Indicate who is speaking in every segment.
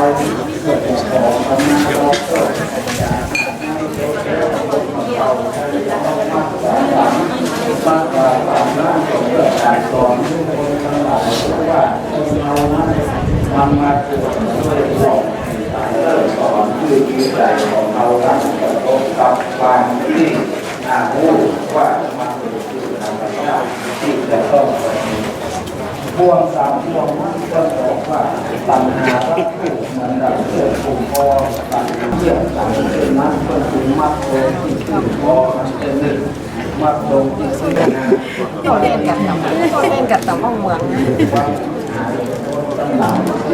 Speaker 1: ทำมาตรวจด้วยหลอกเริ่มสอนคือจิตใจของเราตั้งแต่ต้นกับความที่น่ารู้ว่ามันเป็นคือธรรมชาติที่จะต้องปฏิบัติ พวงสามพวงนั้นก็บอกว่าปัญหาวัตถุมันดับเกิดปุ่มพอปัญหาเรื่องต่างเป็นนั้นก็คือมัดโตที่คือพอมันเป็นหนึ่งมัดโตที่คือหน้า
Speaker 2: เขาเล่นกับตำเขาเล่นกับตำห้องเมืองนะ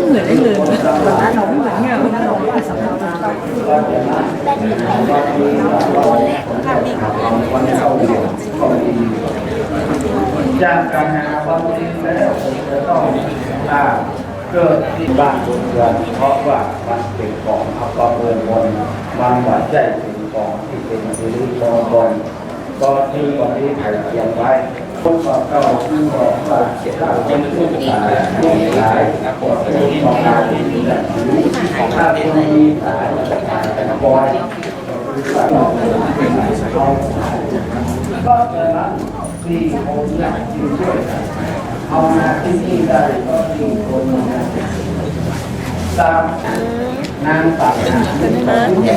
Speaker 2: เหมือนได้เลยเหมือนน้าหนมเหมือนเงี้ยน้าหนมว่าสำหรับ เราข้างเรา
Speaker 1: วันเสาร์ก็ดีย่างการหาวันนี้แล้วผมจะต้องอ่าเกิดที่บ้านบนเรือนเพราะว่ามันเป็นของเอาประเมินบนมันหวานใจเป็นของที่เป็นสิริมงคลก็ที่วันนี้ไข่เขียนไว้ พวกเราเก่าที่บอกว่าถ้าเป็นผู้ขายผู้ขายปวดที่ของงานที่มีแบบนี้ถ้าคนมีขายจะขายเป็นบอยก็จะนั้นที่ผมอยากช่วยกันเอามาที่นี่ได้ก็ที่คนนะตามนางตัดใจ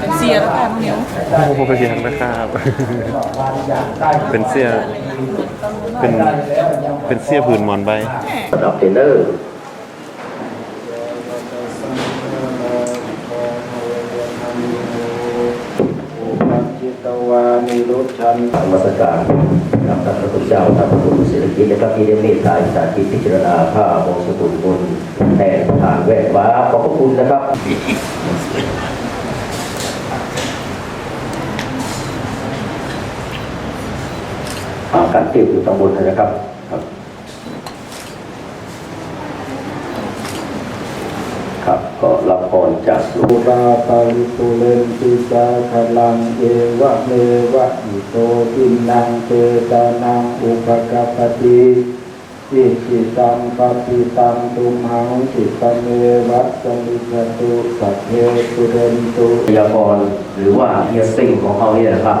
Speaker 2: เป็นเสียแล้วค่ะน้องเหนียว
Speaker 3: โอ้โหยังนะครับ เป็นเสื้อเป็นเป็นเสื้อผืนหมอนใบ
Speaker 4: สำหรับเทรนเนอร์
Speaker 1: จิตวานิรุชัน
Speaker 4: ทางวัสการกับท่านพระพุทธเจ้าท่านพระพุทธเศรษฐกิจและก็ที่ได้เมตตาสาธิตพิจารณาผ้ามงสกุลบนแทนทางแวดฟ้าขอบพระคุณนะครับ อ่าการเตี้ยวอยู่ตำบลนะครับครับครับก็รับพรจากหลวง
Speaker 1: ปุราปาริปุเรนติสาคลังเอวะเมวะอิโตทินังเตตานังอุปกปปติอิจิตังปฏิตังตุมหังจิตเมวัสมิจตุสัพเพปุเรนตุ
Speaker 4: ยากรหรือว่าเฮียซิงของเขาเนี่ยนะครับ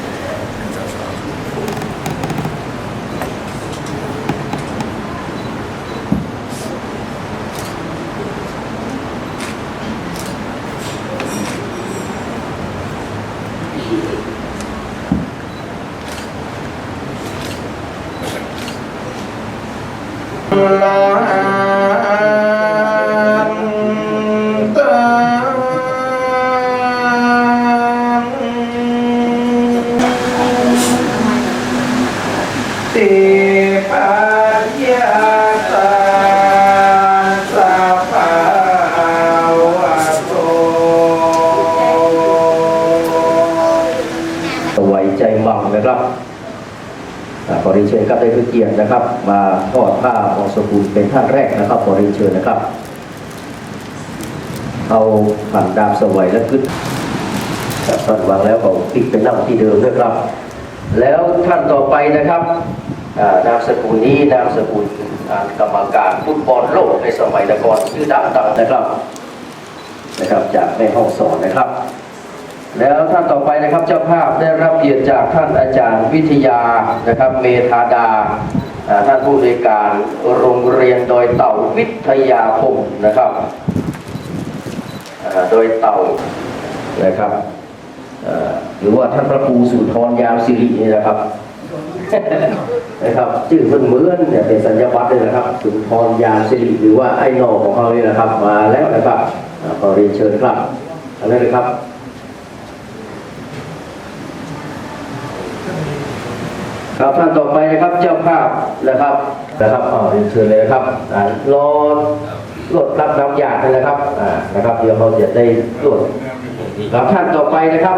Speaker 4: ทอดผ้าของสกุลเป็นท่านแรกนะครับขอเรียนเชิญนะครับ เอาผ่านดาบสวัยและขึ้นครับท่านวางแล้วก็พลิกไปนั่งที่เดิมด้วยครับ แล้วท่านต่อไปนะครับอ่านามสกุลนี้นามสกุลกรรมการฟุตบอลโลกในสมัยต่ก่อนชื่อดังดังนะครับนะครับจากแม่ห้องสอนนะครับ แล้วท่านต่อไปนะครับเจ้าภาพได้รับเกียรติจากท่านอาจารย์วิทยานะครับ เมธาดา ท่านผู้ในการโรงเรียนโดยเต่าวิทยาคมนะครับโดยเต่านะครับหรือว่าท่านพระครูสุนทรยามสิรินี่นะครับนะครับชื่อเหมือนๆเนี่ยเป็นสัญลักษณ์เลยนะครับสุนทรยามสิริหรือว่าไอ้นอของเขานี่นะครับ มาแล้วนะครับขอเรียนเชิญครับเอาเลยนะครับ ครับท่านต่อไปนะครับเจ้าภาพนะครับนะครับอ่าเรียนเชิญเลยนะครับอ่ารอรถรับน้ำยากันนะครับอ่านะครับ เดี๋ยวเราจะได้รวดครับท่านต่อไปนะครับ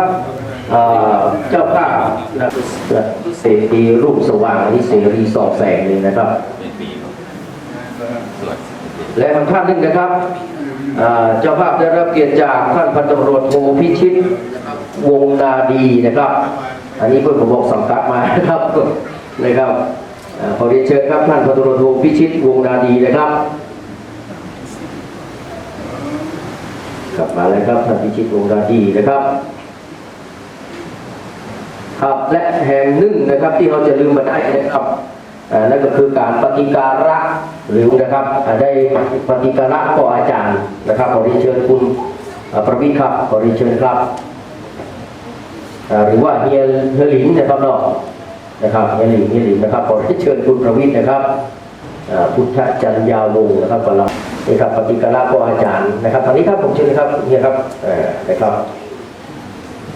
Speaker 4: อ่าเจ้าภาพนะเสรีรูปสว่างอันนี้เสรีสอบแสงเลยนะครับ และทางท่านหนึงนะครับอ่าเจ้าภาพได้รับเกียรติจากท่านพันตำรวจโทพิชิตวงนาดีนะครับ อันนี้เพื่อนผมบอกสังกัดมานะครับนะครับขอเรียนเชิญครับท่านพันตำรวจโทพิชิตวงนาดีนะครับ กลับมาแล้วครับท่านพิชิตวงนาดีนะครับครับและแห่งหนึ่งนะครับที่เราจะลืมมาได้นะครับนั่นก็คือการปฏิการะหรือนะครับได้ปฏิการะต่ออาจารย์นะครับขอเรียนเชิญคุณประวิทย์ครับขอเรียนเชิญครับ หรือว่าเฮียเฮลินนะครับเนาะนะครับเฮียลินเฮียลินนะครับขอเรียนเชิญคุณประวิทย์นะครับพุทธจันยาวงศ์นะครับกำลังนี่ครับปฏิการะต่ออาจารย์นะครับทางนี้ครับผมเชิญนะครับเฮียครับอ่อนะครับ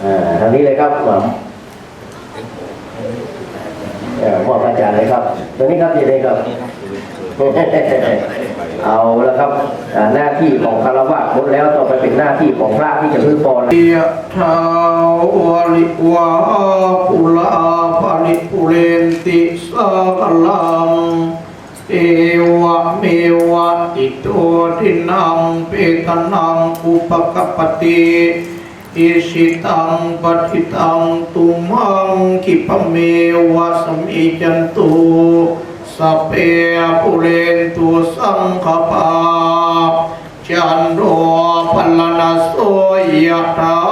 Speaker 4: อ่าทางนี้เลยครับหม่ำเอ่อมอบอาจารย์เลยครับตอนนี้ครับดีเลยครับ เอาแล้วครับหน้าที่ของคารวะหมดแล้วต่อไปเป็นหน้าที่ของพระที่จะพึ่งปอน
Speaker 5: ยทาวาลิวาปุลาภาลิปุเรนติสากลังเอวะเมวะอิโตทินังเปตนังอุปกปปติอิสิตังปฏิตังตุมังคิปะเมวะสมิจันตุ สเปียปุเรนตุสังขปาจันโดพลนาโสยะตา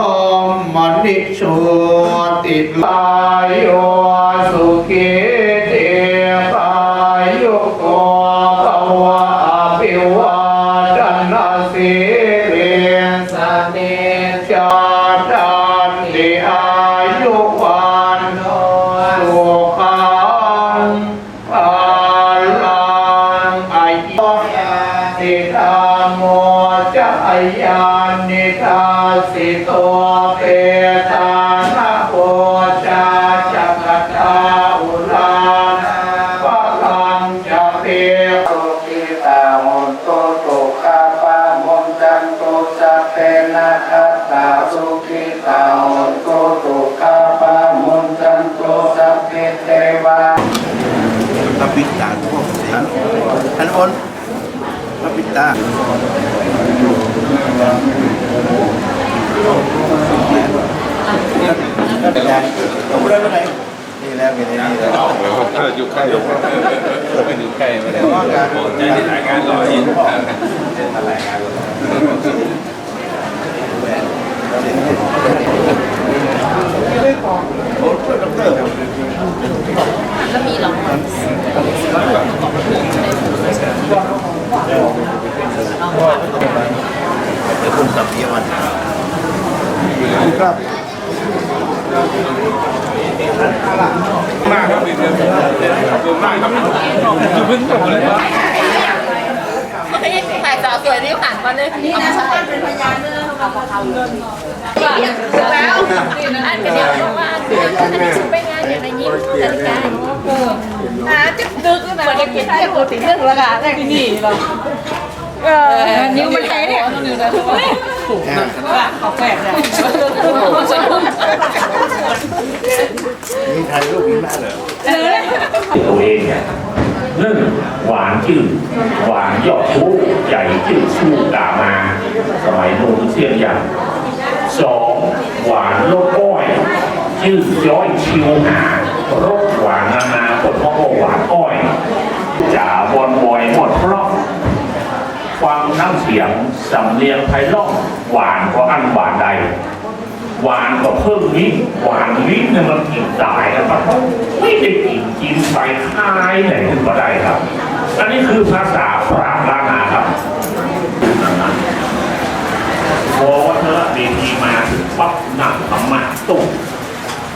Speaker 5: ระปิตาพว
Speaker 6: กท่านท่านอนพระปิตาผมได้ไหมนี่แล้วกันนี่แล้ว
Speaker 7: อยู่ใกล้อยู่ใกล้ไม่ได้
Speaker 6: ว่าการ
Speaker 7: ใจในรายงาน รออยู่
Speaker 6: คุณสับยี่ยมัน
Speaker 7: มากครับเดือนรวมมากครับคือเพิ่งจบเลยว่า
Speaker 2: ถ่ายสาวสวยที่ผ่านมาเลยนี่นะชานเป็นพยานเรื่องขอกเขาเงินแล้วอันเป็นเดียว กันว่าอันนี้ชุดไปงานอย่างไรยิ้มนาฬิกาอ่าจะดึกเหมือนจะคิดเทียบตัวสีเรื่องละกันที่นี่หรอเออนิ้วมันแข็งเนี่ยถูกนะเขาแฝงเนี่ย
Speaker 6: นี่ถ่ายรูปนี้มากเลย
Speaker 8: ตัวเองเนี่ยหนึ่งหวานชื่อหวานยอดชูใหญ่ชื่อชูกามา สมัยโน้นเสียงอย่างสองหวานโลกอ้อย ชื่อย้อยชิวหารสหวานนานาคนพ่อหวานอ้อยจ่าบอลบอยหมดเพราะฟังน้ำเสียงสำเนียงไพเราะหวานกว่าอันหวานใด หวานก็เพิ่มลิ้นหวานลิ้นเนี่ยมันกินตายนะครับไม่ได้กินกินไปคายไหนขึ้นมาได้ครับ อันนี้คือภาษาปราบลานาครับพอวัฒนเวทีมาถึงปั๊บหนักธรรมะตุ้ม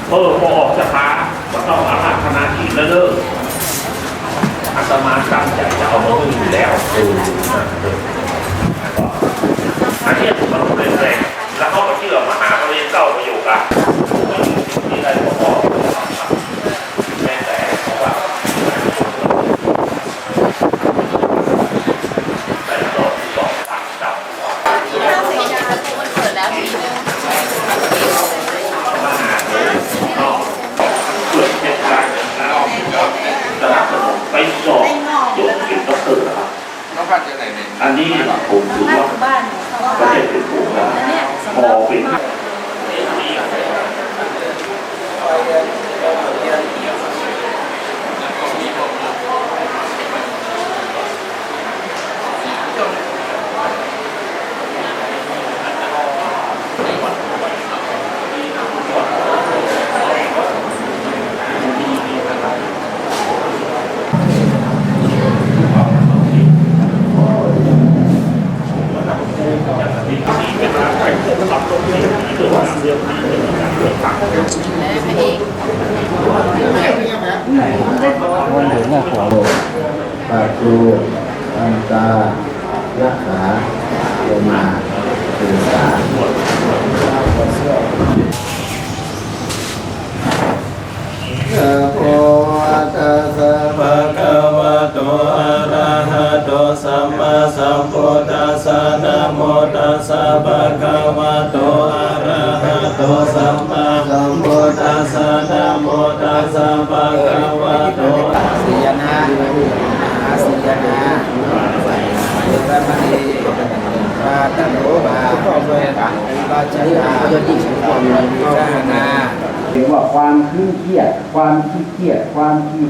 Speaker 8: เออพอออกสภาก็ต้องอาราธนาทีแล้วเด้ออาตมาตั้งใจจะเอามาขึ้นอยู่แล้วเอออันนี้มันเป็น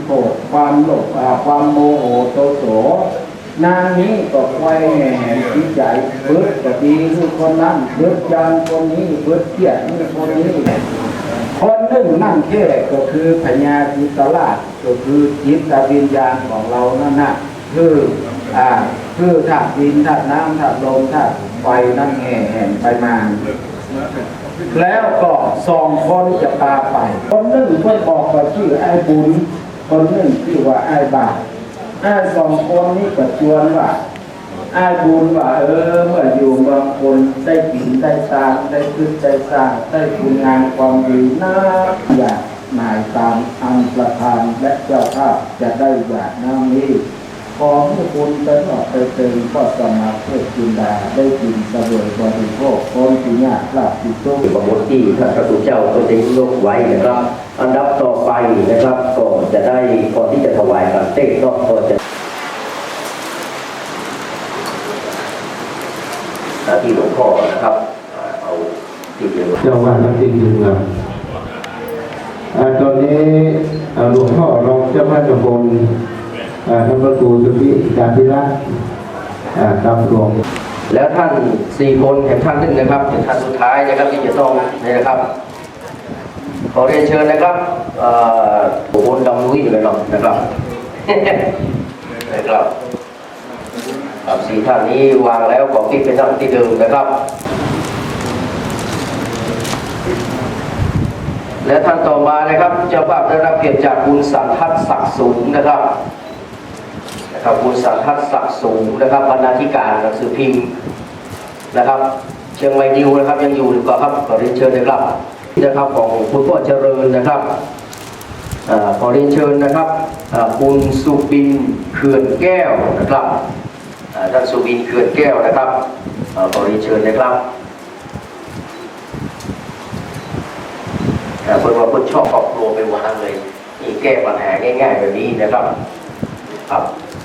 Speaker 8: โกร
Speaker 1: ธความโลภอ่าความโมโหโตโสนางนี้ก็ไว้แห่แห่ขี้ใจเบิดก็ดีคือคนนั้นเบิดจังคนนี้เบิดเกียจนี่คนนี้ คนหนึ่งนั่งแค่ก็คือพญาจิตลาชก็คือจิตวิญญาณของเรานั่นนะคืออ่าคือธาตุดินธาตุน้ำธาตุลมธาตุไฟนั่นแห่แห่ไปมาแล้วก็สองคนจะพาไป คนหนึ่งเพื่อนบอกว่าชื่อไอ้บุญ คนหนึ่งชื่อว่าไอ้บาปไอ้สองคนนี้ก็ชวนว่าไอ้บุญว่า เออ เมื่ออยู่บางคนได้กินได้ตางได้ขึ้นได้สร้างได้คุณงานความดีนะอยากนายตามอันประธานและเจ้าภาพจะได้อยากน้ำนี้ ขอให้คุณไปหลอดไปเติมก็สมาเพื่อกินดาได้กินเสวยบริโภคคนที่ยากลาบที่ทุกข์
Speaker 4: บางบทที่ท่านพระสุเจ้าก็ได้ยกไว้นะครับ อันดับต่อไปนะครับก็จะได้ก่อนที่จะถวายการเต้นก็ก็จะหน้าที่หลวงพ่อนะครับอ่าเอาที่เดียว
Speaker 9: เจ้าว่าน้ำจิ้มยืนยันอ่าตอนนี้อ่าหลวงพ่อรองเจ้าพระตำบลอ่า ท่านพระครูสุธิการพิรัตน์อ่าตามหลวง
Speaker 4: แล้วท่านสี่คนแห่งท่านหนึ่งนะครับเป็นท่านสุดท้ายนะครับที่จะต้องนี่นะครับขอเรียนเชิญนะครับอ่อบุคคลดำนุ้ยเลยเนาะนะครับนะครับครับสี่ท่านนี้วางแล้วขอคิดเป็นท่านที่เดิมนะครับ และท่านต่อมานะครับเจ้าภาพได้รับเกียรติจากคุณสันทัศน์ศักดิ์สูงนะครับ นะครับคุณสันทัศน์ศักดิ์สูงนะครับบรรณาธิการหนังสือพิมพ์นะครับ เชียงใหม่นิวนะครับยังอยู่หรือเปล่าครับขอเรียนเชิญนะครับนะครับของคุณพ่อเจริญนะครับขอเรียนเชิญนะครับคุณสุบินเขื่อนแก้วนะครับอ่าท่านสุบินเขื่อนแก้วนะครับขอเรียนเชิญนะครับนะเพื่อนว่าเพื่อนชอบครอบครัวไปวางเลยนี่แก้ปัญหาง่าย ๆ แบบนี้นะครับครับ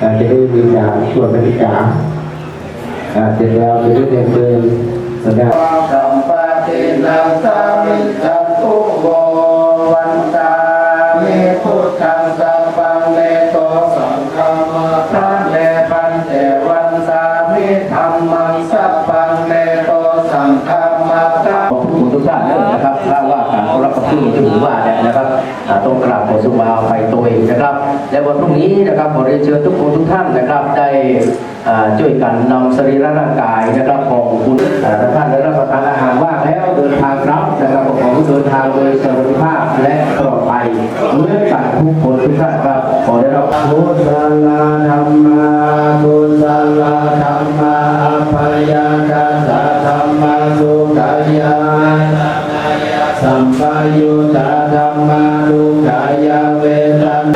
Speaker 4: จะได้มีการ
Speaker 9: สวดบรรยากาศเสร็จแล้วจะได้เดินเดินสัญญา
Speaker 1: สัมปตินังสามิจัตุโววันตามิพุทธังสัพพังเลโตสังฆมาทานเลปันเตวันตามิธรรมังสัพพังเลโตสังฆมาทา
Speaker 4: ขอบคุณทุกท่านนะครับถ้าว่าการเคารพพระคุณที่ผมว่าเนี่ยนะครับต้องกราบขอสุมาไปตัวเองนะครับ และวันพรุ่งนี้นะครับขอเรียนเชิญทุกคนทุกท่านนะครับ ได้ช่วยกันนำสรีระร่างกายนะครับของคุณอ่าถ้าท่านได้รับประทานอาหารว่างแล้วเดินทางรับนะครับขอให้เดินทางโดยสวัสดิภาพและปลอดภัยเมื่อกันทุกคนทุกท่านครับขอได้รับ
Speaker 1: พุทธลาธรรมาพุทธลาธรรมาอภัยกาสธรรมาสุขายา
Speaker 9: สัมปายุตาธรรมานุขายาเวทัน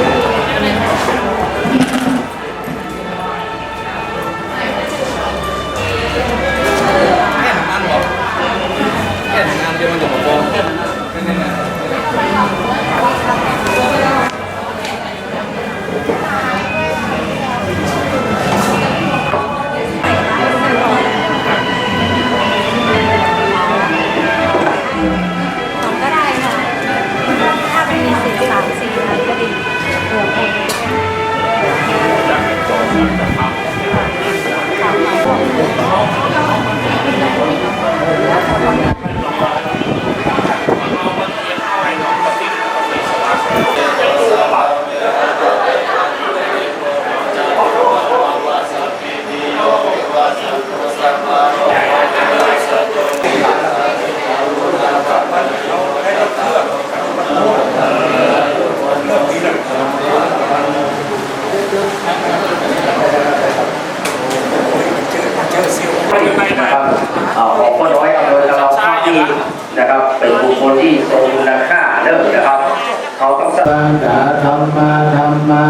Speaker 4: ปั
Speaker 9: ญจธรรมาธรรมา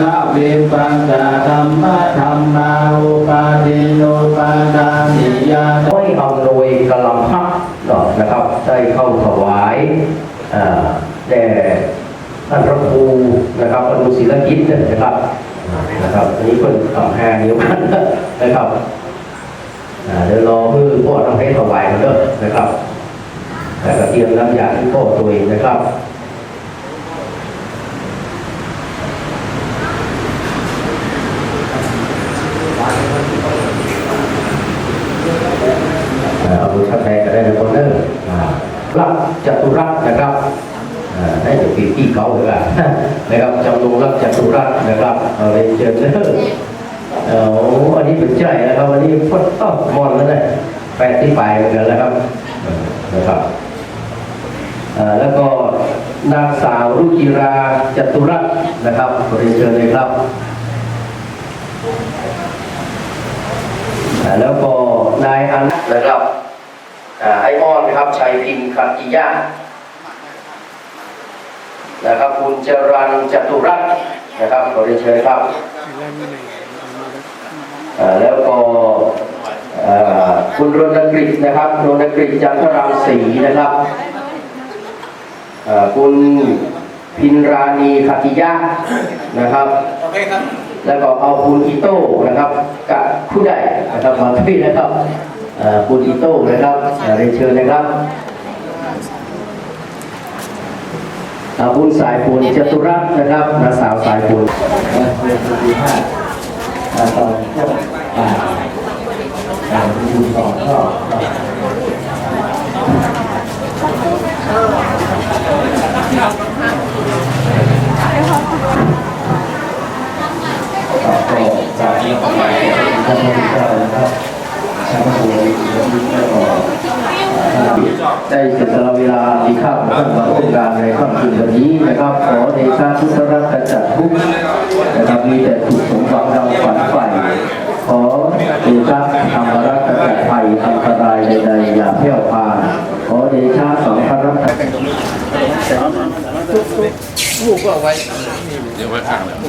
Speaker 9: นาเวปัญจธรรมะธรรมาอุปาทิโนปาทานิยา
Speaker 4: ไม่เอาโดยกำลังพักเนาะนะครับ ได้เข้าถวายแด่ท่านพระครูนะครับอนุศิลกิจนะครับนะครับอันนี้เพิ่นต่อแห่เดียวกันนะครับเดี๋ยวรอมือพ่อต้องให้ถวายกันเด้อนะครับ แต่ก็เตรียมน้ำยาที่พ่อตัวเองนะครับเอาดูชัดในก็ได้ในคนเนอร์รักจตุรัสนะครับเอ่อให้เด็กปีที่เขาเลยอะนะครับจำนงรักจตุรัสนะครับเอาเลยเชิญเนอร์เออโอ้อันนี้เป็นใจนะครับอันนี้พดต้องมอนแล้วนะแปดที่ไปเหมือนกันแล้วครับนะครับ แล้วก็นางสาวรุจิราจตุรัสนะครับขอเรียนเชิญเลยครับ แล้วก็นายอนัทนะครับอาไอออนนะครับชัยพินคัตติยะนะครับคุณจรันจตุรัตน์นะครับขอเรียนเชิญครับ แล้วก็คุณรณกฤษนะครับรณกฤษจันทรังสีนะครับ คุณพินราณีคัตติยะนะครับแล้วก็เอาคุณอิโต้นะครับกับผู้ใดนะครับมาที่นะครับเอ่อคุณอิโต้นะครับเอ่อเรียนเชิญนะครับอ่าคุณสายปูนจตุรัตน์นะครับนางสาวสายปูนเอ่อเรียนดีมากอ่าตอนช่วงอ่าอ่าดูต่อก็ ก็จากนี้ก็ไปท่านพระพุทธเจ้านะครับท่านพระครูแล้วก็ได้เสียสละเวลามีค่าของท่านมาร่วมงานในค่ำคืนวันนี้นะครับ ขอเดชะพุทธรัตน์กจัดทุกนะครับมีแต่สุขสมหวังดังฝันใฝ่ขอเดชะธรรมรัตน์กระจัดภัยอันตรายใดๆอย่าแพร่วพานขอเดชะสังฆรัตน์
Speaker 10: เดี๋ยวไว้ข้างแล้ว
Speaker 4: ข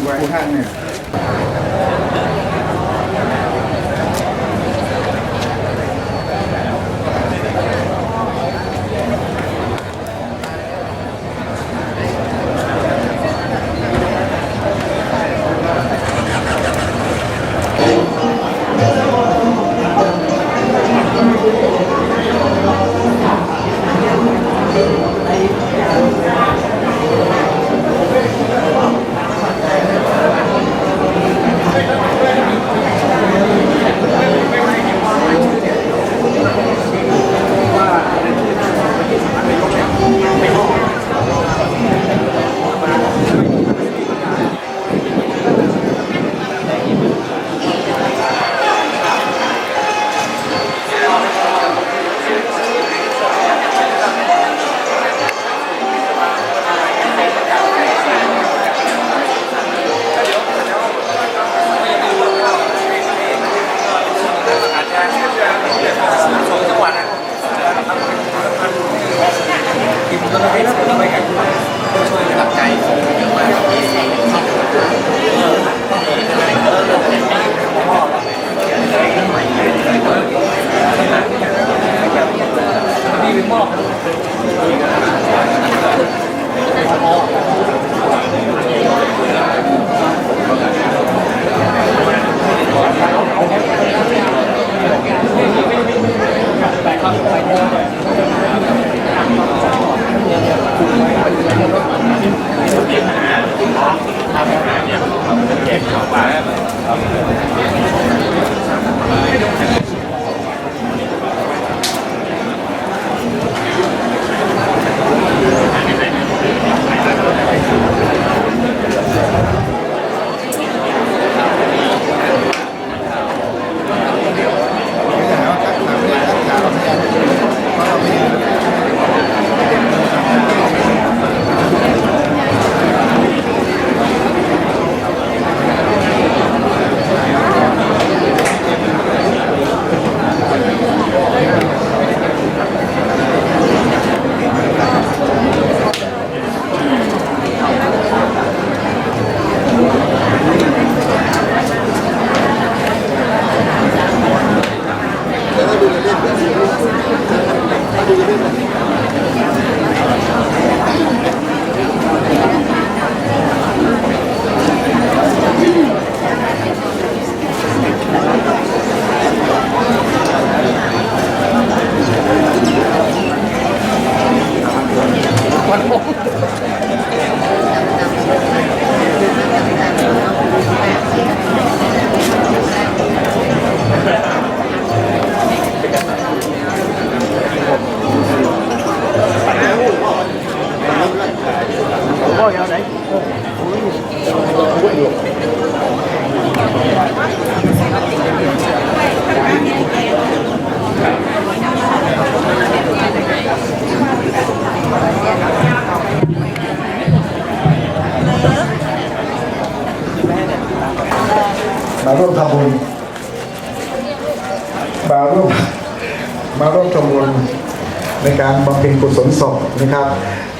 Speaker 11: ในการบำเพ็ญกุศลศพนะครับ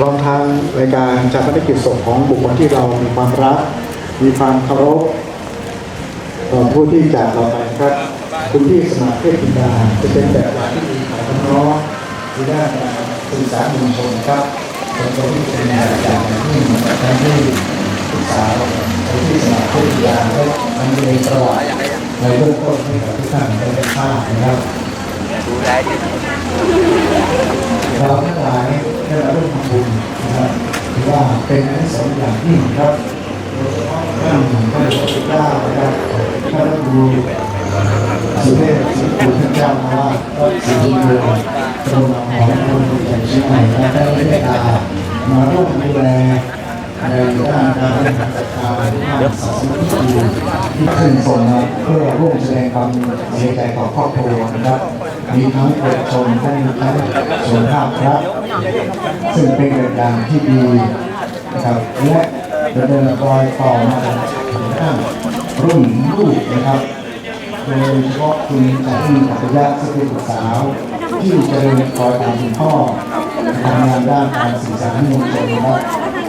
Speaker 11: รวมทั้งในการจัดภารกิจศพของบุคคลที่เรามีความรัก มีความเคารพต่อผู้ที่จากเราไปครับ คุณพี่สมัครเทพธิดาจะเป็นแบบอย่างที่ดีของน้องที่ได้านการสื่อสารมวลชนครับเป็นคนที่เป็นแบบอย่างที่เหมือนที่ศึกษาคนที่สมัครเทพธิดาและทำในประวัติในเบื้องต้นให้กับทุกท่านได้ทราบนะครับ เราทั้งหลายได้มาร่วมทำบุญนะครับถือว่าเป็นอานิสงอย่างยิ่ครับท่านพระพุทธเจ้านะครับท่านดูสุเทพสิริคุณท่านเจ้าอาวาสวัดศรีบุญเรืองตรงหอคนใหญ่เชียงใหม่และได้เมตตามาร่วมดูแลในด้านการจัดการด้านศาสนพิธีที่ขึ้นส่งมาเพื่อร่วมแสดงความเสียใจต่อครอบครัวนะครับ มีทั้งประชาชนและมีทั้งส่วนภาพครัฐซึ่งเป็นแบบอย่างที่ดีนะครับและดำเนินรอยต่อมาถึงขั้นรุ่นลูกนะครับโดยเฉพาะคุณจากที่ปัจยะซึ่งเป็นบุตรสาว ที่จะเจริญรอยตามคุณพ่อทำงานด้านการสื่อสารมวลชนนะครับ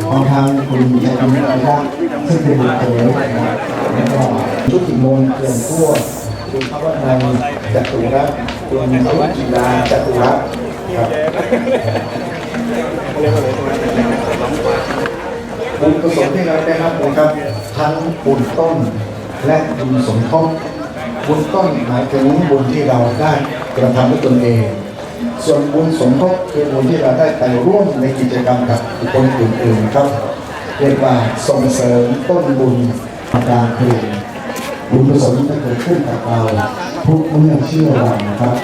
Speaker 11: ของทางคุณจากที่ปัจยะซึ่งเป็นบุตรเขยนะครับแล้วก็ชุติมนต์เกลื่อนทั่ว คุณพระวัฒนัยจตุรัตน์คุณสุจิลาจตุรัตน์ครับบุญกุศลที่เราได้รับนะครับ ทั้งบุญต้นและบุญสมทบบุญต้นหมายถึงบุญที่เราได้กระทำด้วยตนเอง ส่วนบุญสมทบคือบุญที่เราได้ไปร่วมในกิจกรรมกับคคลอื่นๆครับ เรียกว่าส่งเสริมต้นบุญการเพลง บุญกุศลจะเกิดขึ้นกับเราทุกเมื่อเชื่อวันนะครับ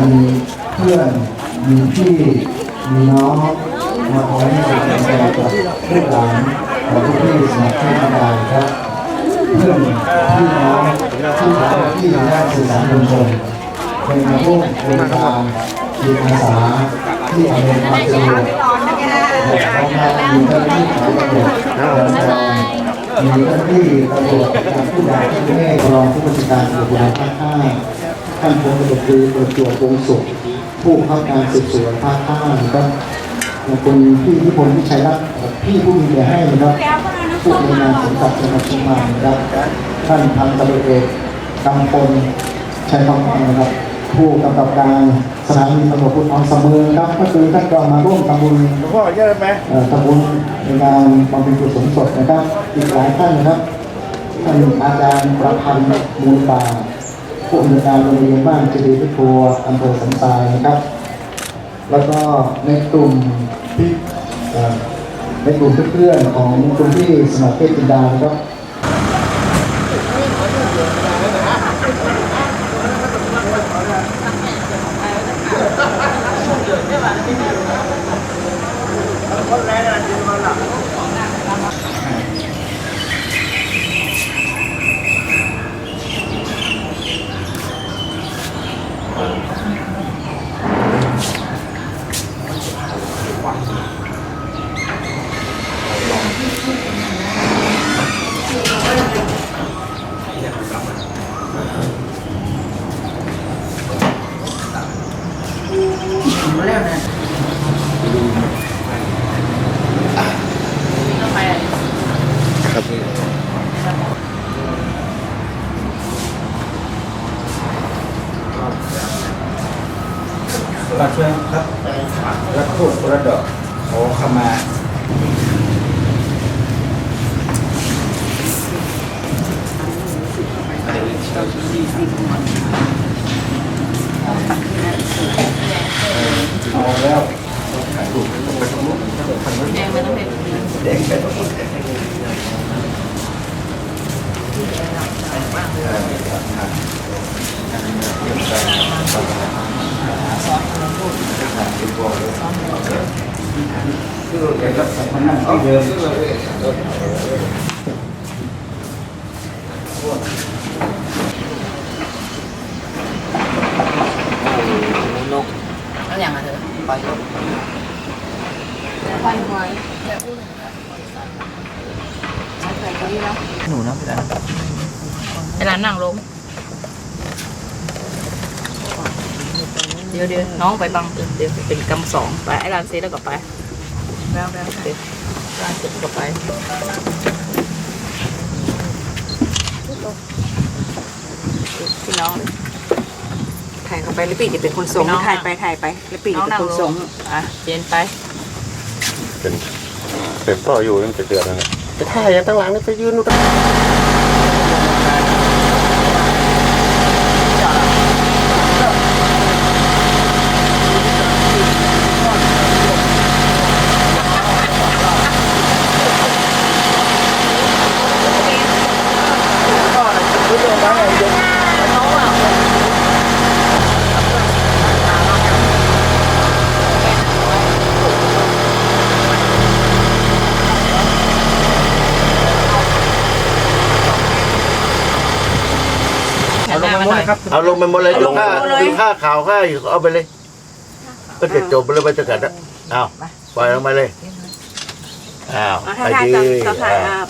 Speaker 11: มีเพื่อนมีพี่มีน้องมาคอยให้กำลังใจกับลูกหลานของทุกที่สมัครที่ทำงานครับเพื่อนพี่น้องที่ทำที่ด้านสื่อสารมวลชนเป็นมาร่วมโครงการทีมอาสาที่อำนวยความสะดวกของทางมีเจ้าหน้าที่ของตำรวจจราจร มีเจ้าหน้าที่ตำรวจจากผู้ใหญ่ที่แม่รองผู้บัญชาการตำรวจภาคห้าท่านพลตำรวจตรีประจวบวงศุขผู้ผู้บังคับการสืบสวนภาคห้านะครับคุณพี่นิพนธ์วิชัยรัตน์พี่ผู้มีแก่ให้นะครับผู้ในงานสมศักดิ์จังหวัดเชียงใหม่นะครับท่านพันตำรวจเอกกำพลชัยทองคำนะครับ ผู้กำกับการสถานีตำรวจภูธรเสมอครับก็คือท่านก็มาร่วมทำบุญ
Speaker 6: หลวงพ่อเยอะไหม
Speaker 11: เอ่อทำบุญในงานบำเพ็ญกุศลสดนะครับ อีกหลายท่านนะครับท่านอาจารย์ประพันธ์มูลป่าผู้อำนวยการโรงเรียนบ้านเจดีย์พิทัวอำเภอสันทรายนะครับ แล้วก็ในกลุ่มที่เอ่อในกลุ่มเพื่อนๆของคุณพี่สมัครเทพจินดานะครับ
Speaker 10: เราช่วยครับรับพูดระดอกขอขมา
Speaker 12: เอาแล้ว
Speaker 13: แดงไม่ต้องเป็น
Speaker 10: แดงไปทั้งหมด
Speaker 12: คือเกี่ยวกับสมนันที่เดิม
Speaker 13: เอาอย่างอะเธอปล่อยลงปล่อย หอยแต่อุ้นใช้ใส่ตัวนี้แล้ว
Speaker 10: หนูนะพี่ดา
Speaker 13: เวลานั่งลง เดี๋ยวเดี๋ยวน้องไปบังเดี๋ยวเป็นกำสองไปไอ้ร้านเซ็แล้วก็ไป แล้วแล้วเดี๋ยวร้านเสร็จก็ไปพี่น้องถ่ายเข้าไปแล้วปีจะเป็นคนส่งถ่ายไปถ่ายไปแล้วปีจะเป็นคนส่งอะเจนไป
Speaker 2: เป็นเป็นต่ออยู่ตั้งแต่เดือนแล้วนจะถ่ายยังตั้งหลังนี่ไปยืนนู่น
Speaker 13: หันหน้ามาหน่อย
Speaker 6: เอาลงไปหมดเลยดูค่าดูค่าข่าวค่าอยู่เอาไปเลย ก็จะจบไปเลยไปจะกัดอะเอาปล่อยลงมาเลยอ้าวไปดี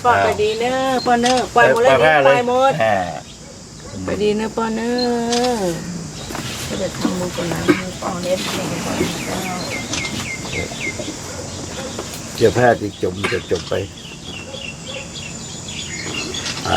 Speaker 13: ปล่อยไปดีเนอะปล่อยเนอะปล่อยหมดเลย
Speaker 6: ปล่อย
Speaker 13: ปล่อยหมด
Speaker 6: อ่า
Speaker 13: ไปดีเนอะปล่อยเนอะก็จะทำมือคนนั้นปล่อยเน็ตเองก่อน
Speaker 6: เจ้าแพทย์ที่จมจะจบไปอ่า